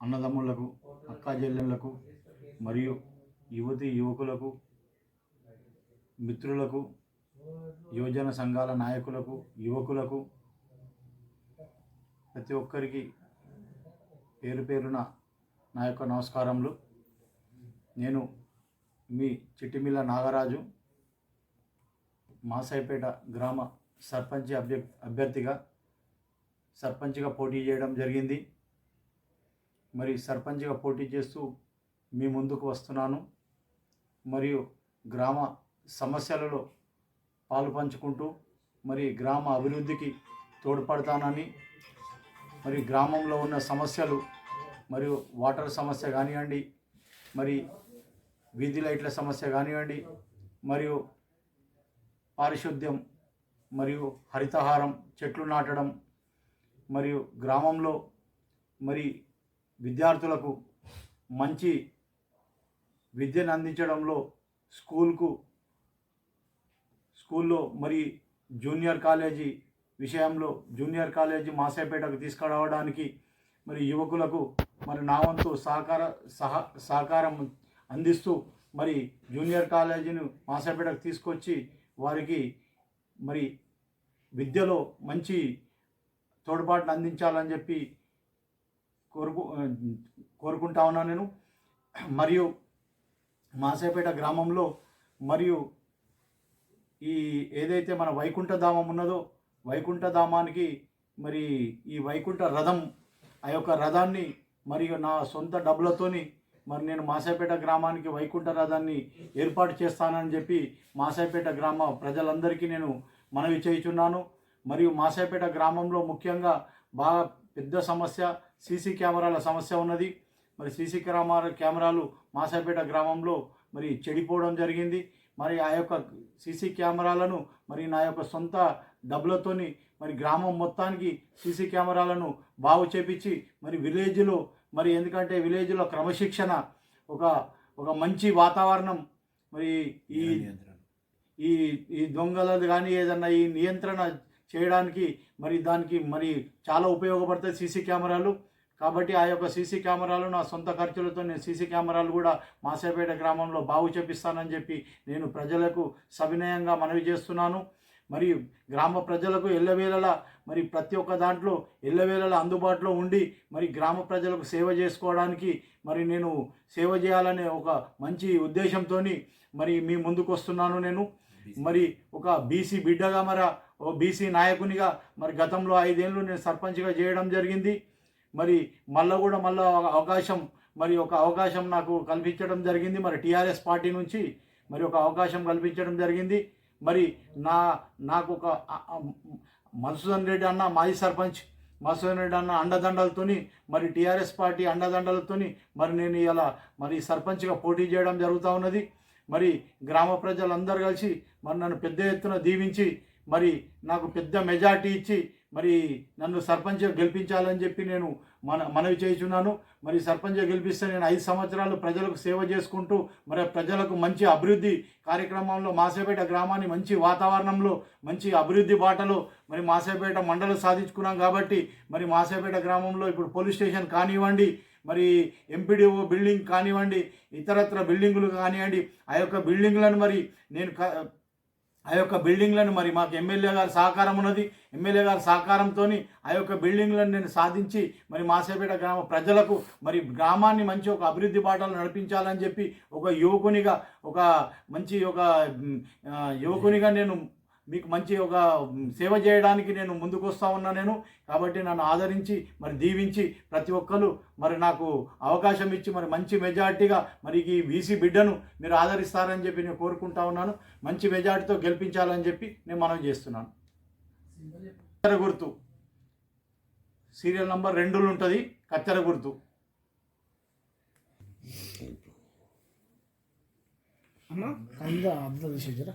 అన్నదమ్ములకు అక్కాజెల్లెళ్ళకు మరియు యువతి యువకులకు మిత్రులకు యువజన సంఘాల నాయకులకు యువకులకు ప్రతి ఒక్కరికి పేరు పేరున నా యొక్క నమస్కారములు. నేను మీ చిట్టిమిల్ల నాగరాజు మాసాయిపేట గ్రామ సర్పంచ్ అభ్య అభ్యర్థిగా సర్పంచ్గా పోటీ చేయడం జరిగింది. మరి సర్పంచ్గా పోటీ చేస్తూ మీ ముందుకు వస్తున్నాను. మరియు గ్రామ సమస్యలలో పాలు పంచుకుంటూ మరి గ్రామ అభివృద్ధికి తోడ్పడతానని మరి గ్రామంలో ఉన్న సమస్యలు మరియు వాటర్ సమస్య కానివ్వండి మరి వీధి లైట్ల సమస్య కానివ్వండి మరియు పారిశుద్ధ్యం మరియు హరితహారం చెట్లు నాటడం మరియు గ్రామంలో మరి విద్యార్థులకు మంచి విద్యను అందించడంలో స్కూల్కు స్కూల్లో మరి జూనియర్ కాలేజీ విషయంలో జూనియర్ కాలేజీ మాసేపేటకు తీసుకురావడానికి మరి యువకులకు మరి నా వంతు సహకార సహ సహకారం అందిస్తూ మరి జూనియర్ కాలేజీని మాసేపేటకు తీసుకొచ్చి వారికి మరి విద్యలో మంచి తోడ్పాటును అందించాలని చెప్పి కోరుకు కోరుకుంటా ఉన్నాను నేను. మరియు మాసేపేట గ్రామంలో మరియు ఈ ఏదైతే మన వైకుంఠధామం ఉన్నదో వైకుంఠధామానికి మరి ఈ వైకుంఠ రథం ఆ యొక్క రథాన్ని మరియు నా సొంత డబ్బులతోని మరి నేను మాసాపేట గ్రామానికి వైకుంఠ రథాన్ని ఏర్పాటు చేస్తానని చెప్పి మాసాపేట గ్రామ ప్రజలందరికీ నేను మనవి చేయుచున్నాను. మరియు మాసాపేట గ్రామంలో ముఖ్యంగా బాగా పెద్ద సమస్య సీసీ కెమెరాల సమస్య ఉన్నది. మరి సీసీ కెమెరా కెమెరాలు మాసాపేట గ్రామంలో మరి చెడిపోవడం జరిగింది. మరి ఆ యొక్క సీసీ కెమెరాలను మరి నా యొక్క సొంత డబ్బులతోని మరి గ్రామం మొత్తానికి సీసీ కెమెరాలను బాగు చేపించి మరి విలేజ్లో మరి ఎందుకంటే విలేజ్లో క్రమశిక్షణ ఒక ఒక మంచి వాతావరణం మరి ఈ ఈ ఈ దొంగలది కానీ ఏదన్నా ఈ నియంత్రణ చేయడానికి మరి దానికి మరి చాలా ఉపయోగపడతాయి సీసీ కెమెరాలు. కాబట్టి ఆ యొక్క సీసీ కెమెరాలు నా సొంత ఖర్చులతో నేను సీసీ కెమెరాలు కూడా మాసేపేట గ్రామంలో బాగు చేపిస్తానని చెప్పి నేను ప్రజలకు సవినయంగా మనవి చేస్తున్నాను. మరి గ్రామ ప్రజలకు ఎల్లవేళలా మరి ప్రతి ఒక్క దాంట్లో ఎల్లవేళలా అందుబాటులో ఉండి మరి గ్రామ ప్రజలకు సేవ చేసుకోవడానికి మరి నేను సేవ చేయాలనే ఒక మంచి ఉద్దేశంతో మరి మీ ముందుకు వస్తున్నాను నేను. మరి ఒక బీసీ బిడ్డగా మరి ఓ బీసీ నాయకునిగా మరి గతంలో ఐదేళ్ళు నేను సర్పంచ్గా చేయడం జరిగింది. మరి మళ్ళా కూడా మళ్ళా ఒక అవకాశం మరి ఒక అవకాశం నాకు కల్పించడం జరిగింది. మరి టీఆర్ఎస్ పార్టీ నుంచి మరి ఒక అవకాశం కల్పించడం జరిగింది. మరి నా నాకు ఒక మధుసూదన్ రెడ్డి అన్న మాజీ సర్పంచ్ మధుసూదన్ రెడ్డి అన్న అండదండలతోని మరి టీఆర్ఎస్ పార్టీ అండదండలతోని మరి నేను ఇలా మరి సర్పంచ్గా పోటీ చేయడం జరుగుతూ ఉన్నది. మరి గ్రామ ప్రజలందరూ కలిసి మరి నన్ను పెద్ద ఎత్తున దీవించి మరి నాకు పెద్ద మెజార్టీ ఇచ్చి మరి నన్ను సర్పంచ్ గెలిపించాలని చెప్పి నేను మన మనవి చేస్తున్నాను మరి సర్పంచ్ గెలిపిస్తే నేను ఐదు సంవత్సరాలు ప్రజలకు సేవ చేసుకుంటూ మరి ప్రజలకు మంచి అభివృద్ధి కార్యక్రమంలో మాసేపేట గ్రామాన్ని మంచి వాతావరణంలో మంచి అభివృద్ధి బాటలో మరి మాసేపేట మండలం సాధించుకున్నాం కాబట్టి మరి మాసేపేట గ్రామంలో ఇప్పుడు పోలీస్ స్టేషన్ కానివ్వండి మరి ఎంపీడీఓ బిల్డింగ్ కానివ్వండి ఇతరత్ర బిల్డింగులు కానివ్వండి ఆ యొక్క బిల్డింగ్లను మరి నేను ఆ యొక్క బిల్డింగ్లను మరి మాకు ఎమ్మెల్యే గారి సహకారం ఉన్నది. ఎమ్మెల్యే గారి సహకారంతో ఆ యొక్క బిల్డింగ్లను నేను సాధించి మరి మాసేపేట గ్రామ ప్రజలకు మరి గ్రామాన్ని మంచి ఒక అభివృద్ధి బాటలు నడిపించాలని చెప్పి ఒక యువకునిగా ఒక మంచి ఒక యువకునిగా నేను మీకు మంచి ఒక సేవ చేయడానికి నేను ముందుకు వస్తూ ఉన్నా నేను. కాబట్టి నన్ను ఆదరించి మరి దీవించి ప్రతి ఒక్కరు మరి నాకు అవకాశం ఇచ్చి మరి మంచి మెజార్టీగా మరి ఈ వీసీ బిడ్డను మీరు ఆదరిస్తారని చెప్పి నేను కోరుకుంటా ఉన్నాను. మంచి మెజార్టీతో గెలిపించాలని చెప్పి నేను మనవి చేస్తున్నాను. కత్తెర గుర్తు. సీరియల్ నంబర్ రెండులు ఉంటుంది కత్తెర గుర్తు. అన్న కంద అర్థం చేసారా